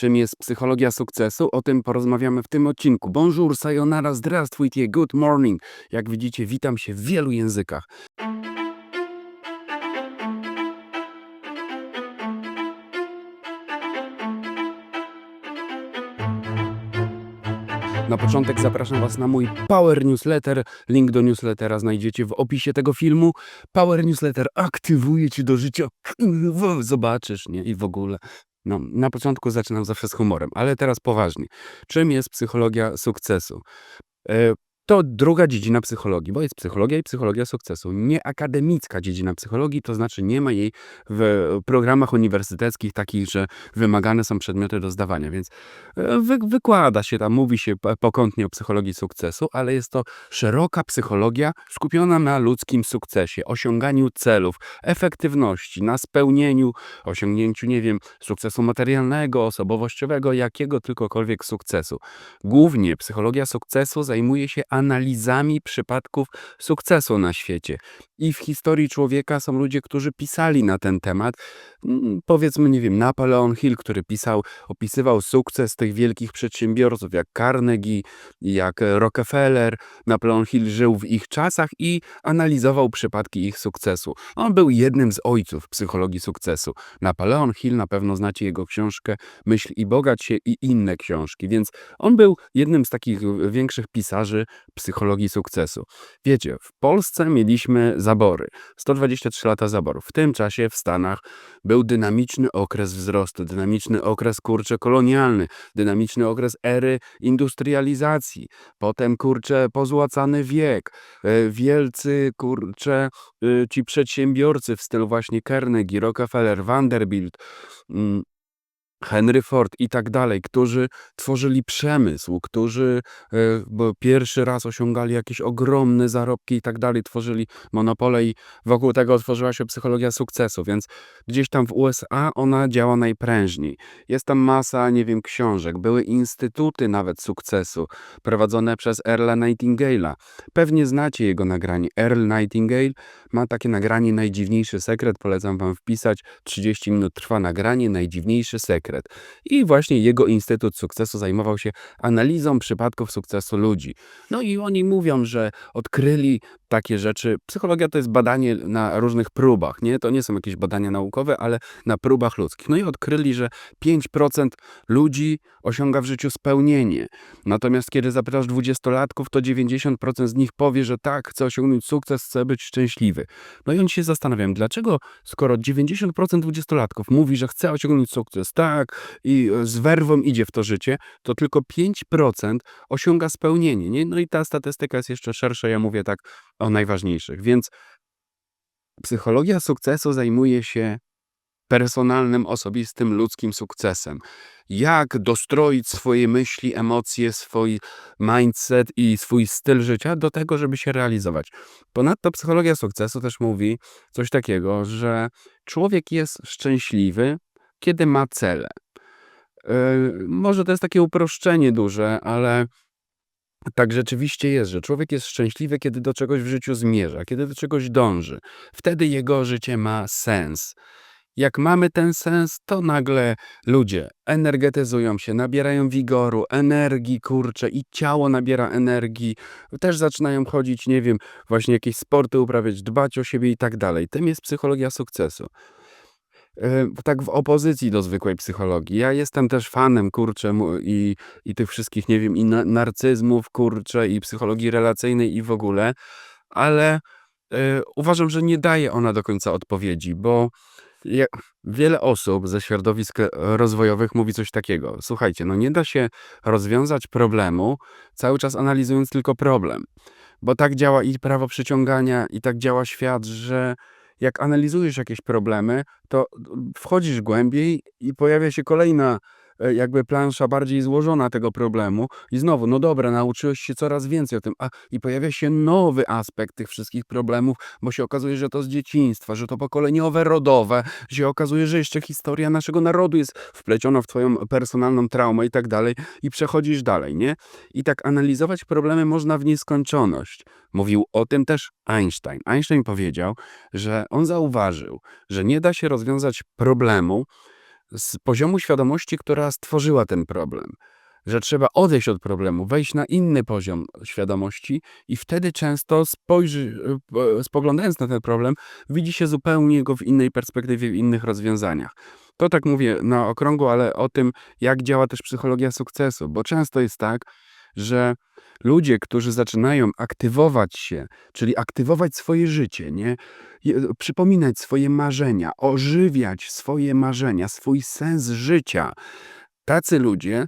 czym jest psychologia sukcesu, o tym porozmawiamy w tym odcinku. Bonjour, sayonara, zdrawstwujcie, good morning. Jak widzicie, witam się w wielu językach. Na początek zapraszam Was na mój Power Newsletter. Link do newslettera znajdziecie w opisie tego filmu. Power Newsletter aktywuje Cię do życia. Zobaczysz, nie? I w ogóle no, na początku zaczynam zawsze z humorem, ale teraz poważnie. Czym jest psychologia sukcesu? To druga dziedzina psychologii, bo jest psychologia i psychologia sukcesu. Nie akademicka dziedzina psychologii, to znaczy nie ma jej w programach uniwersyteckich takich, że wymagane są przedmioty do zdawania, więc e, wy, wykłada się tam, mówi się pokątnie o psychologii sukcesu, ale jest to szeroka psychologia skupiona na ludzkim sukcesie, osiąganiu celów, efektywności, na spełnieniu, osiągnięciu, nie wiem, sukcesu materialnego, osobowościowego, jakiego tylkokolwiek sukcesu. Głównie psychologia sukcesu zajmuje się analizami przypadków sukcesu na świecie. I w historii człowieka są ludzie, którzy pisali na ten temat. Mm, Powiedzmy, nie wiem, Napoleon Hill, który pisał, opisywał sukces tych wielkich przedsiębiorców, jak Carnegie, jak Rockefeller. Napoleon Hill żył w ich czasach i analizował przypadki ich sukcesu. On był jednym z ojców psychologii sukcesu. Napoleon Hill, na pewno znacie jego książkę Myśl i bogać się i inne książki, więc on był jednym z takich większych pisarzy psychologii sukcesu. Wiecie, w Polsce mieliśmy zabory, 123 lata zaborów. W tym czasie w Stanach był dynamiczny okres wzrostu, dynamiczny okres kurcze kolonialny, dynamiczny okres ery industrializacji, potem kurcze pozłacany wiek, e, wielcy kurcze y, ci przedsiębiorcy w stylu właśnie Carnegie, Rockefeller, Vanderbilt, mm, Henry Ford i tak dalej, którzy tworzyli przemysł, którzy e, bo pierwszy raz osiągali jakieś ogromne zarobki i tak dalej, tworzyli monopole i wokół tego tworzyła się psychologia sukcesu, więc gdzieś tam w USA ona działa najprężniej. Jest tam masa, nie wiem, książek, były instytuty nawet sukcesu prowadzone przez Earla Nightingale'a. Pewnie znacie jego nagranie. Earl Nightingale ma takie nagranie Najdziwniejszy sekret, polecam wam wpisać. 30 minut trwa nagranie Najdziwniejszy sekret. I właśnie jego Instytut Sukcesu zajmował się analizą przypadków sukcesu ludzi. No i oni mówią, że odkryli takie rzeczy. Psychologia to jest badanie na różnych próbach, nie? To nie są jakieś badania naukowe, ale na próbach ludzkich. No i odkryli, że 5% ludzi osiąga w życiu spełnienie. Natomiast kiedy zapytasz dwudziestolatków, to 90% z nich powie, że tak, chce osiągnąć sukces, chce być szczęśliwy. No i oni się zastanawiają, dlaczego skoro 90% dwudziestolatków mówi, że chce osiągnąć sukces, tak, i z werwą idzie w to życie, to tylko 5% osiąga spełnienie, nie? No i ta statystyka jest jeszcze szersza, ja mówię tak o najważniejszych. Więc psychologia sukcesu zajmuje się personalnym, osobistym, ludzkim sukcesem. Jak dostroić swoje myśli, emocje, swój mindset i swój styl życia do tego, żeby się realizować. Ponadto psychologia sukcesu też mówi coś takiego, że człowiek jest szczęśliwy, kiedy ma cele. Yy, może to jest takie uproszczenie duże, ale tak rzeczywiście jest, że człowiek jest szczęśliwy, kiedy do czegoś w życiu zmierza, kiedy do czegoś dąży. Wtedy jego życie ma sens. Jak mamy ten sens, to nagle ludzie energetyzują się, nabierają wigoru, energii, kurczę, i ciało nabiera energii. Też zaczynają chodzić, nie wiem, właśnie jakieś sporty uprawiać, dbać o siebie i tak dalej. Tym jest psychologia sukcesu. Yy, tak w opozycji do zwykłej psychologii. Ja jestem też fanem, kurczę, i, i tych wszystkich, nie wiem, i na, narcyzmów, kurczę, i psychologii relacyjnej i w ogóle, ale yy, uważam, że nie daje ona do końca odpowiedzi, bo wiele osób ze środowisk rozwojowych mówi coś takiego. Słuchajcie, no nie da się rozwiązać problemu cały czas analizując tylko problem, bo tak działa i prawo przyciągania, i tak działa świat, że jak analizujesz jakieś problemy, to wchodzisz głębiej i pojawia się kolejna jakby plansza bardziej złożona tego problemu i znowu, no dobra, nauczyłeś się coraz więcej o tym, a i pojawia się nowy aspekt tych wszystkich problemów, bo się okazuje, że to z dzieciństwa, że to pokoleniowe, rodowe, się okazuje, że jeszcze historia naszego narodu jest wpleciona w twoją personalną traumę i tak dalej i przechodzisz dalej, nie? I tak analizować problemy można w nieskończoność. Mówił o tym też Einstein. Einstein powiedział, że on zauważył, że nie da się rozwiązać problemu z poziomu świadomości, która stworzyła ten problem. Że trzeba odejść od problemu, wejść na inny poziom świadomości i wtedy często spojrzy, spoglądając na ten problem, widzi się zupełnie go w innej perspektywie, w innych rozwiązaniach. To tak mówię na okrągło, ale o tym, jak działa też psychologia sukcesu, bo często jest tak, że ludzie, którzy zaczynają aktywować się, czyli aktywować swoje życie, nie? Przypominać swoje marzenia, ożywiać swoje marzenia, swój sens życia. Tacy ludzie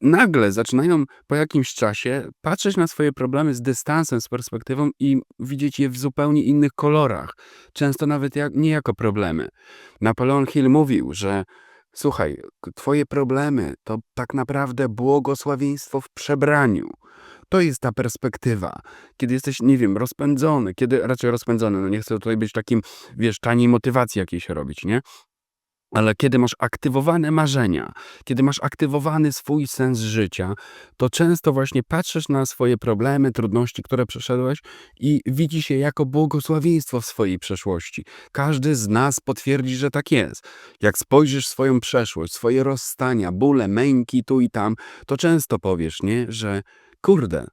nagle zaczynają po jakimś czasie patrzeć na swoje problemy z dystansem, z perspektywą i widzieć je w zupełnie innych kolorach. Często nawet jak, nie jako problemy. Napoleon Hill mówił, że słuchaj, twoje problemy to tak naprawdę błogosławieństwo w przebraniu. To jest ta perspektywa. Kiedy jesteś, nie wiem, rozpędzony, kiedy raczej rozpędzony, no nie chcę tutaj być takim, wiesz, taniej motywacji jakiejś robić, nie? Ale kiedy masz aktywowane marzenia, kiedy masz aktywowany swój sens życia, to często właśnie patrzysz na swoje problemy, trudności, które przeszedłeś i widzisz je jako błogosławieństwo w swojej przeszłości. Każdy z nas potwierdzi, że tak jest. Jak spojrzysz swoją przeszłość, swoje rozstania, bóle, męki tu i tam, to często powiesz, nie, że kurde,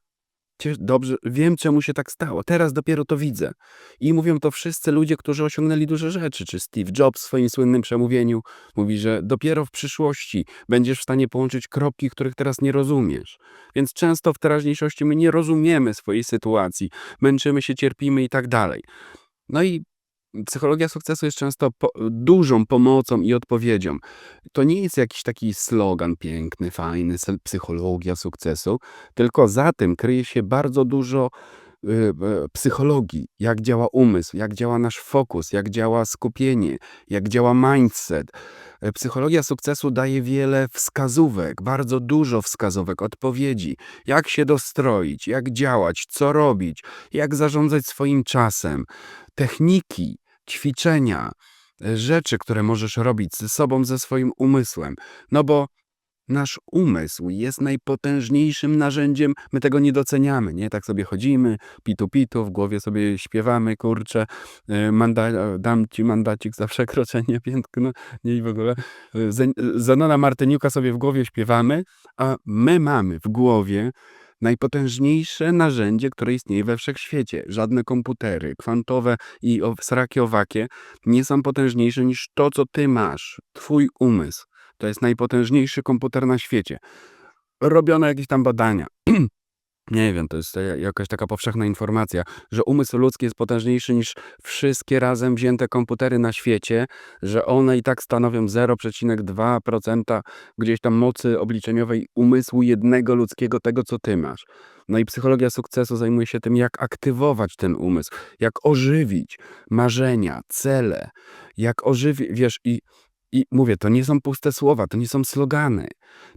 dobrze, wiem czemu się tak stało, teraz dopiero to widzę. I mówią to wszyscy ludzie, którzy osiągnęli duże rzeczy. Czy Steve Jobs w swoim słynnym przemówieniu mówi, że dopiero w przyszłości będziesz w stanie połączyć kropki, których teraz nie rozumiesz. Więc często w teraźniejszości my nie rozumiemy swojej sytuacji, męczymy się, cierpimy i tak dalej. No i psychologia sukcesu jest często po, dużą pomocą i odpowiedzią. To nie jest jakiś taki slogan piękny, fajny, psychologia sukcesu, tylko za tym kryje się bardzo dużo psychologii, jak działa umysł, jak działa nasz fokus, jak działa skupienie, jak działa mindset. Y, Psychologia sukcesu daje wiele wskazówek, bardzo dużo wskazówek, odpowiedzi, jak się dostroić, jak działać, co robić, jak zarządzać swoim czasem, techniki, ćwiczenia, y, rzeczy, które możesz robić ze sobą, ze swoim umysłem. No bo nasz umysł jest najpotężniejszym narzędziem, my tego nie doceniamy, nie? Tak sobie chodzimy, pitu pitu, w głowie sobie śpiewamy, kurczę, y, manda, dam ci mandacik za przekroczenie piętna, nie i w ogóle. Zenona Martyniuka sobie w głowie śpiewamy, a my mamy w głowie najpotężniejsze narzędzie, które istnieje we wszechświecie. Żadne komputery kwantowe i sraki owakie nie są potężniejsze niż to, co ty masz, twój umysł. To jest najpotężniejszy komputer na świecie. Robiono jakieś tam badania. Nie wiem, to jest e, jakaś taka powszechna informacja, że umysł ludzki jest potężniejszy niż wszystkie razem wzięte komputery na świecie, że one i tak stanowią 0,2% gdzieś tam mocy obliczeniowej umysłu jednego ludzkiego, tego co ty masz. No i psychologia sukcesu zajmuje się tym, jak aktywować ten umysł, jak ożywić marzenia, cele, jak ożywić, wiesz, i i mówię, to nie są puste słowa, to nie są slogany,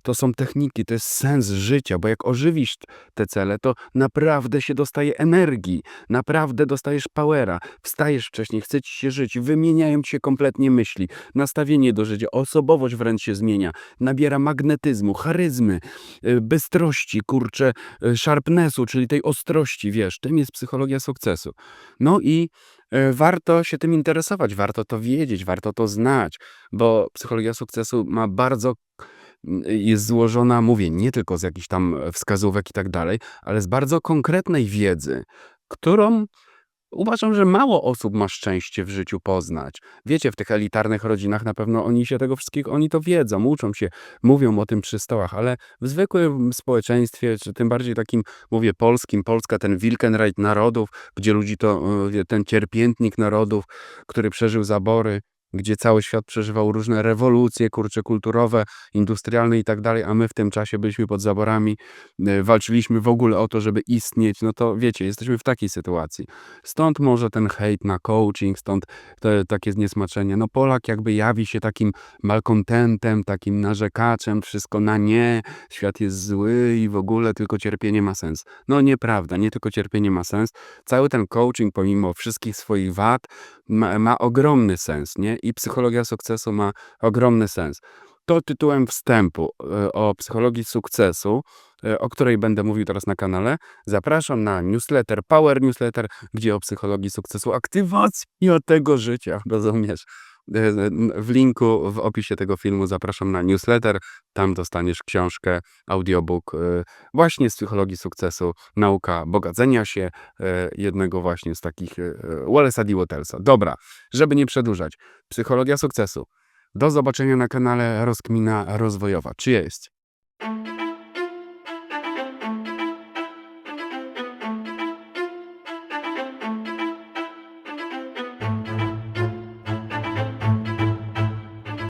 to są techniki, to jest sens życia, bo jak ożywisz te cele, to naprawdę się dostaje energii, naprawdę dostajesz powera, wstajesz wcześniej, chce ci się żyć, wymieniają ci się kompletnie myśli, nastawienie do życia, osobowość wręcz się zmienia, nabiera magnetyzmu, charyzmy, y, bystrości, kurczę, y, sharpnessu, czyli tej ostrości, wiesz, tym jest psychologia sukcesu. No i warto się tym interesować, warto to wiedzieć, warto to znać, bo psychologia sukcesu ma bardzo mm, jest złożona, mówię, nie tylko z jakichś tam wskazówek i tak dalej, ale z bardzo konkretnej wiedzy, którą uważam, że mało osób ma szczęście w życiu poznać. Wiecie, w tych elitarnych rodzinach na pewno oni się tego wszystkiego, oni to wiedzą, uczą się, mówią o tym przy stołach, ale w zwykłym społeczeństwie, czy tym bardziej takim, mówię, polskim, Polska, ten Wilkenreich narodów, gdzie ludzi to, e, ten cierpiętnik narodów, który przeżył zabory, gdzie cały świat przeżywał różne rewolucje, kurcze kulturowe, industrialne i tak dalej, a my w tym czasie byliśmy pod zaborami, e, walczyliśmy w ogóle o to, żeby istnieć, no to wiecie, jesteśmy w takiej sytuacji. Stąd może ten hejt na coaching, stąd te takie zniesmaczenie. No Polak jakby jawi się takim malkontentem, takim narzekaczem, wszystko na nie, świat jest zły i w ogóle tylko cierpienie ma sens. No nieprawda, nie tylko cierpienie ma sens. Cały ten coaching, pomimo wszystkich swoich wad, ma, ma ogromny sens, nie? I psychologia sukcesu ma ogromny sens. To tytułem wstępu e, o psychologii sukcesu, e, o której będę mówił teraz na kanale. Zapraszam na newsletter, Power Newsletter, gdzie o psychologii sukcesu, aktywacji o tego życia, rozumiesz? E, w linku w opisie tego filmu zapraszam na newsletter. Tam dostaniesz książkę, audiobook e, właśnie z psychologii sukcesu, nauka bogacenia się, e, jednego właśnie z takich Wallace'a D. Wattersa. Dobra, żeby nie przedłużać. Psychologia sukcesu. Do zobaczenia na kanale Rozkmina Rozwojowa. Czy jest?